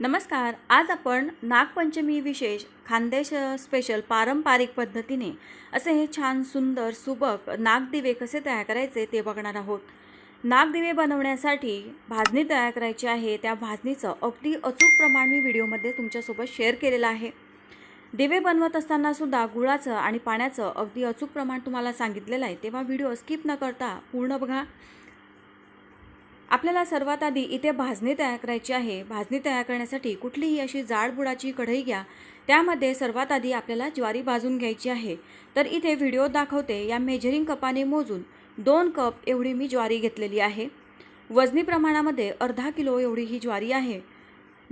नमस्कार आज आपण नागपंचमी विशेष खानदेश स्पेशल पारंपरिक पद्धतीने असे हे छान सुंदर सुबक नागदिवे कसे तयार करायचे ते बघणार आहोत. नागदिवे बनवण्यासाठी भाजणी तयार करायची आहे. त्या भाजणीचं अगदी अचूक प्रमाण मी व्हिडिओमध्ये तुमच्यासोबत शेअर केलेलं आहे. दिवे बनवत असताना सुद्धा गुळाचं आणि पाण्याचं अगदी अचूक प्रमाण तुम्हाला सांगितलेलं आहे. तेव्हा व्हिडिओ स्किप न करता पूर्ण बघा. आपल्याला सर्वात आधी इथे भाजणी तयार करायची आहे. भाजणी तयार करण्यासाठी कुठलीही अशी जाड बुडाची कढई घ्या. त्यामध्ये सर्वात आधी आपल्याला ज्वारी भाजून घ्यायची आहे. तर इथे व्हिडिओ दाखवते या मेजरिंग कपाने मोजून दोन कप एवढी मी ज्वारी घेतलेली आहे. वजनी प्रमाणामध्ये अर्धा किलो एवढी ही ज्वारी आहे.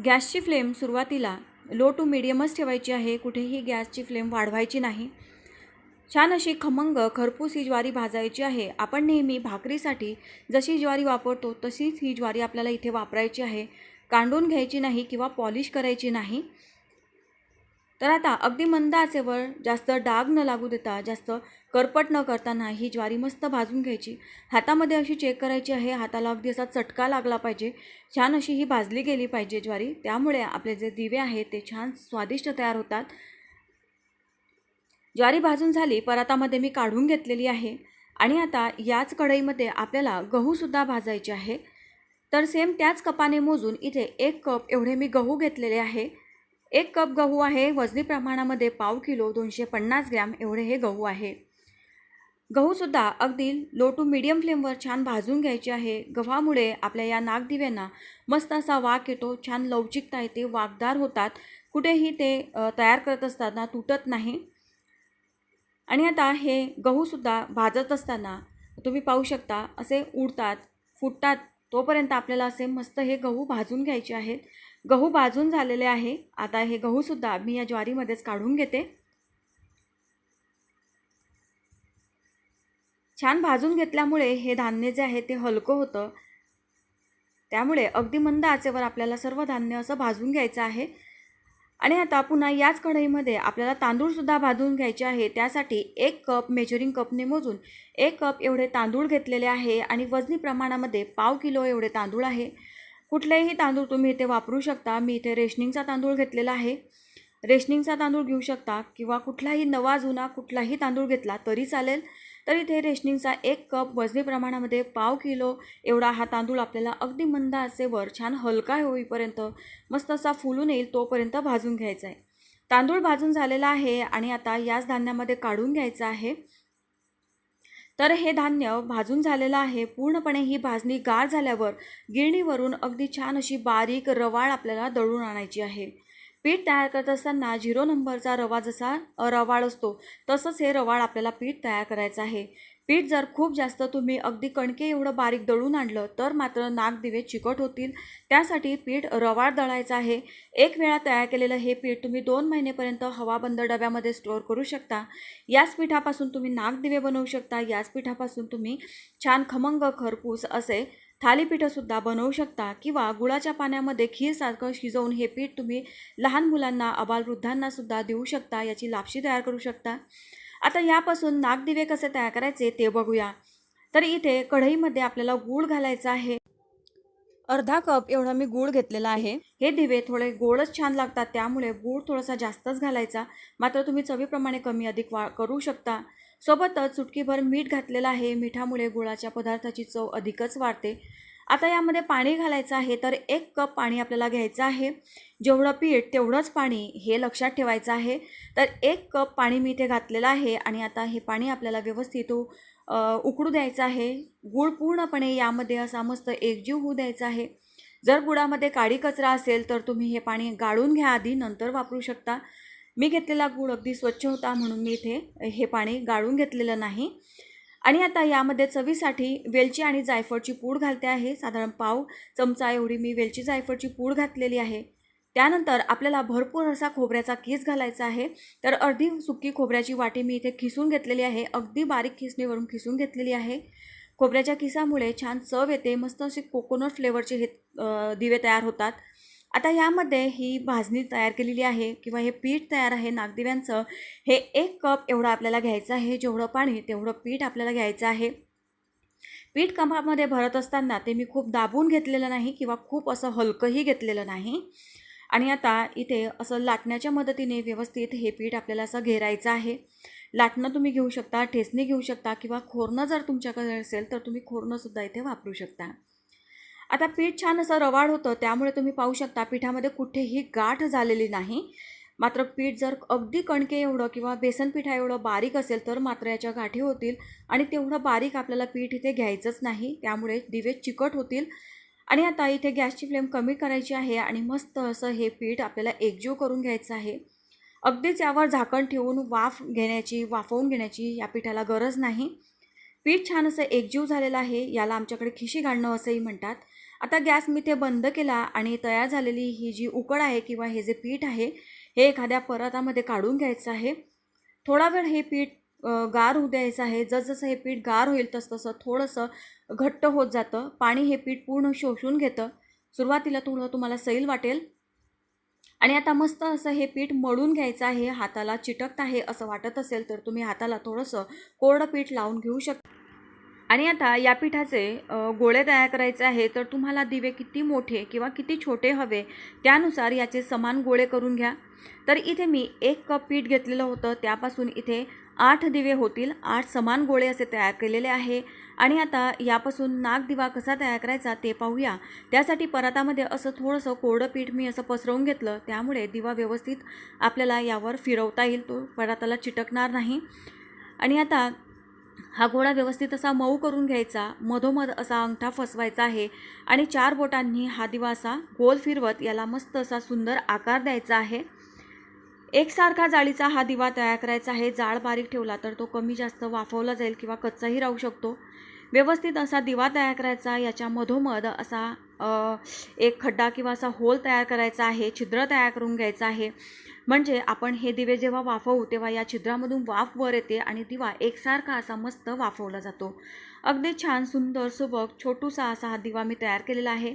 गॅसची फ्लेम सुरुवातीला लो टू मिडियमच ठेवायची आहे. कुठेही गॅसची फ्लेम वाढवायची नाही. छान अशी खमंग खरपूस ही ज्वारी भाजायची आहे. आपण नेहमी भाकरीसाठी जशी ज्वारी वापरतो तशीच ही ज्वारी आपल्याला इथे वापरायची आहे. कांडून घ्यायची नाही किंवा पॉलिश करायची नाही. तर आता अगदी मंद आचेवर जास्त डाग न लागू देता जास्त करपट न करताना ही ज्वारी मस्त भाजून घ्यायची. हातामध्ये अशी चेक करायची आहे. हाताला अगदी असा चटका लागला पाहिजे. छान अशी ही भाजली गेली पाहिजे ज्वारी. त्यामुळे आपले जे दिवे आहेत ते छान स्वादिष्ट तयार होतात. ज्वारी भाजून झाली परातामध्ये मी काढून घेतलेली आहे. आणि आता याच कढईमध्ये आपल्याला गहूसुद्धा भाजायचे आहे. तर सेम त्याच कपाने मोजून इथे एक कप एवढे मी गहू घेतलेले आहे. एक कप गहू आहे वजनी प्रमाणामध्ये पाव किलो दोनशे पन्नास ग्रॅम एवढे हे गहू आहे. गहूसुद्धा अगदी लो टू मिडियम फ्लेमवर छान भाजून घ्यायचे आहे. गव्हामुळे आपल्या या नागदिव्यांना मस्त असा वाक येतो छान लवचिकता येते वाकदार होतात. कुठेही ते तयार करत असताना तुटत नाही. आणि आता हे गहूसुद्धा भाजत असताना तुम्ही पाहू शकता असे उडतात फुटतात तोपर्यंत आपल्याला असे मस्त हे गहू भाजून घ्यायचे आहेत. गहू भाजून झालेले आहे. आता हे गहूसुद्धा मी या ज्वारीमध्येच काढून घेते. छान भाजून घेतल्यामुळे हे धान्य जे आहे ते हलकं होतं. त्यामुळे अगदी मंद आचेवर आपल्याला सर्व धान्य असं भाजून घ्यायचं आहे. आणि आता पुन्हा याच कढईमध्ये आपल्याला तांदूळसुद्धा भाजून घ्यायचे आहे. त्यासाठी एक कप मेजरिंग कपने मोजून एक कप एवढे तांदूळ घेतलेले आहे आणि वजनी प्रमाणामध्ये पाव किलो एवढे तांदूळ आहे. कुठलेही तांदूळ तुम्ही इथे वापरू शकता. मी इथे रेशनिंगचा तांदूळ घेतलेला आहे. रेशनिंगचा तांदूळ घेऊ शकता किंवा कुठलाही नवा जुना कुठलाही तांदूळ घेतला तरी चालेल. तर इथे रेशनिंगचा एक कप वजनी प्रमाणामध्ये पाव किलो एवढा हा तांदूळ आपल्याला अगदी मंद आचेवर छान हलका होईपर्यंत मस्त असा फुलून येईल तोपर्यंत भाजून घ्यायचा आहे. तांदूळ भाजून झालेला आहे आणि आता याच धान्यामध्ये काढून घ्यायचं आहे. तर हे धान्य भाजून झालेलं आहे. पूर्णपणे ही भाजणी गार झाल्यावर गिरणीवरून अगदी छान अशी बारीक रवाळ आपल्याला दळून आणायची आहे. पीठ तयार करत असताना झिरो नंबरचा रवा जसा रवाळ असतो तसंच हे रवाळ आपल्याला पीठ तयार करायचं आहे. पीठ जर खूप जास्त तुम्ही अगदी कणके एवढं बारीक दळून आणलं तर मात्र नागदिवे चिकट होतील. त्यासाठी पीठ रवाळ दळायचं आहे. एक वेळा तयार केलेलं हे पीठ तुम्ही दोन महिनेपर्यंत हवाबंद डब्यामध्ये स्टोअर करू शकता. याच पिठापासून तुम्ही नागदिवे बनवू शकता. याच पिठापासून तुम्ही छान खमंग खरपूस असे थालीपीठंसुद्धा बनवू शकता किंवा गुळाच्या पाण्यामध्ये खीरसारखं शिजवून हे पीठ तुम्ही लहान मुलांना अबालवृद्धांनासुद्धा देऊ शकता याची लापशी तयार करू शकता. आता यापासून नागदिवे कसे तयार करायचे ते बघूया. तर इथे कढईमध्ये आपल्याला गूळ घालायचा आहे. अर्धा कप एवढा मी गूळ घेतलेला आहे. हे दिवे थोडे गोडच छान लागतात त्यामुळे गूळ थोडासा जास्तच घालायचा. मात्र तुम्ही चवीप्रमाणे कमी अधिक वा करू शकता. सोबतच चुटकीभर मीठ घातलेलं आहे. मिठामुळे गुळाच्या पदार्थाची चव अधिकच वाढते. आता यामध्ये पाणी घालायचं आहे तर एक कप पाणी आपल्याला घ्यायचं आहे. जेवढं पीठ तेवढंच पाणी हे लक्षात ठेवायचं आहे. तर एक कप पाणी मी इथे घातलेलं आहे आणि आता हे पाणी आपल्याला व्यवस्थित उकडू द्यायचं आहे. गूळ पूर्णपणे यामध्ये असा मस्त एकजीव होऊ द्यायचा आहे. जर गुळामध्ये काळी कचरा असेल तर तुम्ही हे पाणी गाळून घ्या आधी नंतर वापरू शकता. मी घेतलेला गूळ अगदी स्वच्छ होता म्हणून मी इथे हे पाणी गाळून घेतलेलं नाही. आणि आता यामध्ये चवीसाठी वेलची आणि जायफळची पूड घालते आहे. साधारण पाव चमचा एवढी मी वेलची जायफळची पूड घातलेली आहे. त्यानंतर आपल्याला भरपूर असा खोबऱ्याचा खीस घालायचा आहे. तर अर्धी सुकी खोबऱ्याची वाटी मी इथे खिसून घेतलेली आहे. अगदी बारीक खिसणीवरून खिसून घेतलेली आहे. खोबऱ्याच्या खिसामुळे छान चव येते. मस्त असे कोकोनट फ्लेवरचे हे दिवे तयार होतात. आता यामध्ये ही भाजणी तयार केलेली आहे किंवा हे पीठ तयार आहे नागदिव्यांचं. हे एक कप एवढं आपल्याला घ्यायचं आहे. जेवढं पाणी तेवढं पीठ आपल्याला घ्यायचं आहे. पीठ कपामध्ये भरत असताना ते मी खूप दाबून घेतलेलं नाही किंवा खूप असं हलकंही घेतलेलं नाही. आणि आता इथे असं लाटण्याच्या मदतीने व्यवस्थित हे पीठ आपल्याला असं घेरायचं आहे. लाटणं तुम्ही घेऊ शकता ठेचणी घेऊ शकता किंवा खोरणं जर तुमच्याकडे असेल तर तुम्ही खोरणंसुद्धा इथे वापरू शकता. आता पीठ छान असं रवाड होतं त्यामुळे तुम्ही पाहू शकता पिठामध्ये कुठेही गाठ झालेली नाही. मात्र पीठ जर अगदी कणके एवढं किंवा बेसन पिठा एवढं बारीक असेल तर मात्र याच्या गाठी होतील आणि तेवढं बारीक आपल्याला पीठ इथे घ्यायचंच नाही. त्यामुळे दिवे चिकट होतील आणि आता इथे गॅसची फ्लेम कमी करायची आहे आणि मस्त असं हे पीठ आपल्याला एकजीव करून घ्यायचं आहे. अगदीच यावर झाकण ठेवून वाफ घेण्याची वाफवून घेण्याची या पिठाला गरज नाही. पीठ छान असं एकजीव झालेलं आहे याला आमच्याकडे खिशी घालणं असंही म्हणतात. आता गॅस मी ते बंद केला आणि तयार झालेली ही जी उकड आहे किंवा हे जे पीठ आहे हे एखाद्या परतामध्ये काढून घ्यायचं आहे. थोडा वेळ हे पीठ गार होऊ द्यायचं आहे. जसजसं हे पीठ गार होईल तसतसं थोडंसं घट्ट होत जातं. पाणी हे पीठ पूर्ण शोषून घेतं. सुरुवातीला थोडं तुम्हाला सैल वाटेल. आणि आता मस्त असं हे पीठ मळून घ्यायचं आहे. हाताला चिटकत आहे असं वाटत असेल तर तुम्ही हाताला थोडंसं कोरडं पीठ लावून घेऊ शकता आणि आता या पिठाचे गोळे तयार करायचे आहे. तर तुम्हाला दिवे किती मोठे किंवा किती छोटे हवे त्यानुसार याचे समान गोळे करून घ्या. तर इथे मी एक कप पीठ घेतलेलं होतं. त्यापासून इथे आठ दिवे होतील आठ समान गोळे असे तयार केलेले आहे. आणि आता यापासून नागदिवा कसा तयार करायचा ते पाहूया. त्यासाठी परातामध्ये असं थोडंसं कोरडं पीठ मी असं पसरवून घेतलं. त्यामुळे दिवा व्यवस्थित आपल्याला यावर फिरवता येईल. तो पराताला चिटकणार नाही. आणि आता हा गोळा व्यवस्थित असा मऊ करून घ्यायचा. मधोमध असा अंगठा फसवायचा आहे. आणि चार बोटांनी हा दिवा असा गोल फिरवत याला मस्त असा सुंदर आकार द्यायचा आहे. एकसारखा जाळीचा हा दिवा तयार करायचा आहे. जाळ बारीक ठेवला तर तो कमी जास्त वाफवला जाईल किंवा कच्चाही राहू शकतो. व्यवस्थित असा दिवा तयार करायचा याच्या मधोमध असा एक खड्डा किंवा असा होल तयार करायचा आहे छिद्र तयार करून घ्यायचं आहे. म्हणजे आपण हे दिवे जेव्हा वाफवू तेव्हा या छिद्रामधून वाफ वर येते आणि दिवा एकसारखा असा मस्त वाफवला जातो. अगदी छान सुंदर सुबक छोटूसा असा हा दिवा मी तयार केलेला आहे.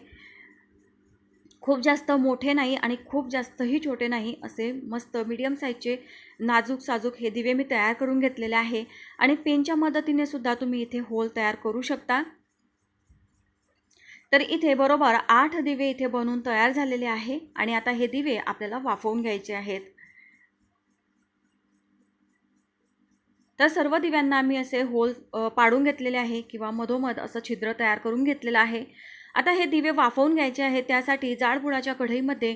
खूप जास्त मोठे नाही आणि खूप जास्तही छोटे नाही असे मस्त मीडियम साईजचे नाजूक साजूक हे दिवे मी तयार करून घेतलेले आहे. आणि पेनच्या मदतीने सुद्धा तुम्ही इथे होल तयार करू शकता. तर इथे बरोबर आठ दिवे इथे बनवून तयार झालेले आहे आणि आता हे दिवे आपल्याला वाफवून घ्यायचे आहेत. तर सर्व दिव्यांना मी असे होल पाडून घेतलेले आहे किंवा मधोमध असं छिद्र तयार करून घेतलेलं आहे. आता हे दिवे वाफवून घ्यायचे आहे त्यासाठी जाडबुडाच्या कढईमध्ये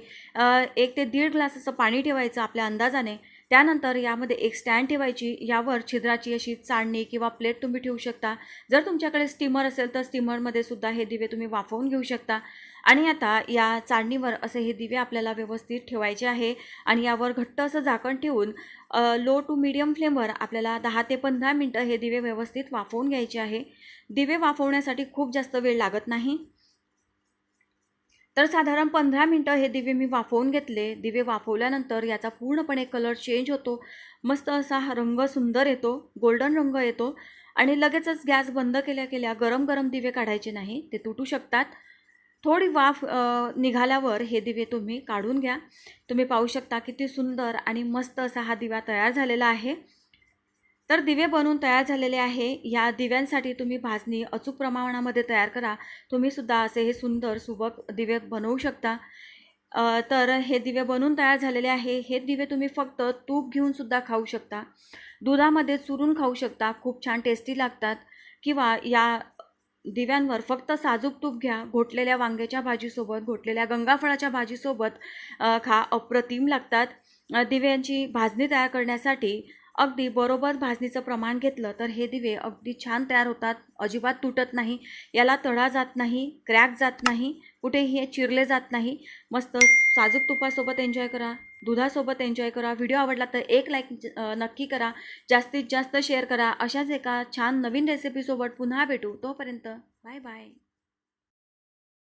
एक ते दीड ग्लास असं पाणी ठेवायचं आपल्या अंदाजाने. त्यानंतर यामध्ये एक स्टँड ठेवायची. यावर छिद्राची अशी चाळणी किंवा प्लेट तुम्ही ठेवू शकता. जर तुमच्याकडे स्टीमर असेल तर स्टीमरमध्ये सुद्धा हे दिवे तुम्ही वाफवून घेऊ शकता. आणि आता या चाळणीवर असे हे दिवे आपल्याला व्यवस्थित ठेवायचे आहे. आणि यावर घट्ट असं झाकण ठेवून लो टू मीडियम फ्लेमवर आपल्याला दहा ते पंधरा मिनटं हे दिवे व्यवस्थित वाफवून घ्यायचे आहे. दिवे वाफवण्यासाठी खूप जास्त वेळ लागत नाही. तर साधारण पंधरा मिनटं हे दिवे मी वाफवून घेतले. दिवे वाफवल्यानंतर याचा पूर्णपणे कलर चेंज होतो. मस्त असा हा रंग सुंदर येतो गोल्डन रंग येतो आणि लगेचच गॅस बंद केल्या केल्या गरम गरम दिवे काढायचे नाही ते तुटू शकतात. थोडी वाफ निघाल्यावर हे दिवे तुम्ही काढून घ्या. तुम्ही पाहू शकता किती सुंदर आणि मस्त असा हा दिवा तयार झालेला आहे. तर दिवे बनवून तयार झालेले आहे. या दिव्यांसाठी तुम्ही भाजणी अचूक प्रमाणामध्ये तयार करा. तुम्ही सुद्धा असे हे सुंदर सुबक दिवे बनवू शकता. तर हे दिवे बनवून तयार झालेले आहे. हे दिवे तुम्ही फक्त तूप घेऊन सुद्धा खाऊ शकता. दुधामध्ये चुरून खाऊ शकता. खूप छान टेस्टी लागतात. किंवा या दिव्यांवर फक्त साजूक तूप घ्या. घोटलेल्या वांग्याच्या भाजीसोबत घोटलेल्या गंगाफळाच्या भाजीसोबत खा अप्रतिम लागतात. दिव्यांची भाजणी तयार करण्यासाठी अगदी बरोबर भाजणीचं प्रमाण घेतलं तर हे दिवे अगदी छान तयार होतात. अजिबात तुटत नाही. याला तडा जात नाही क्रॅक जात नाही कुठेही हे चिरले जात नाही. मस्त साजूक तुपासोबत एन्जॉय करा दुधासोबत एन्जॉय करा. व्हिडिओ आवडला तर एक लाईक नक्की करा. जास्तीत जास्त शेअर करा. अशाच एका छान नवीन रेसिपीसोबत पुन्हा भेटू. तोपर्यंत बाय बाय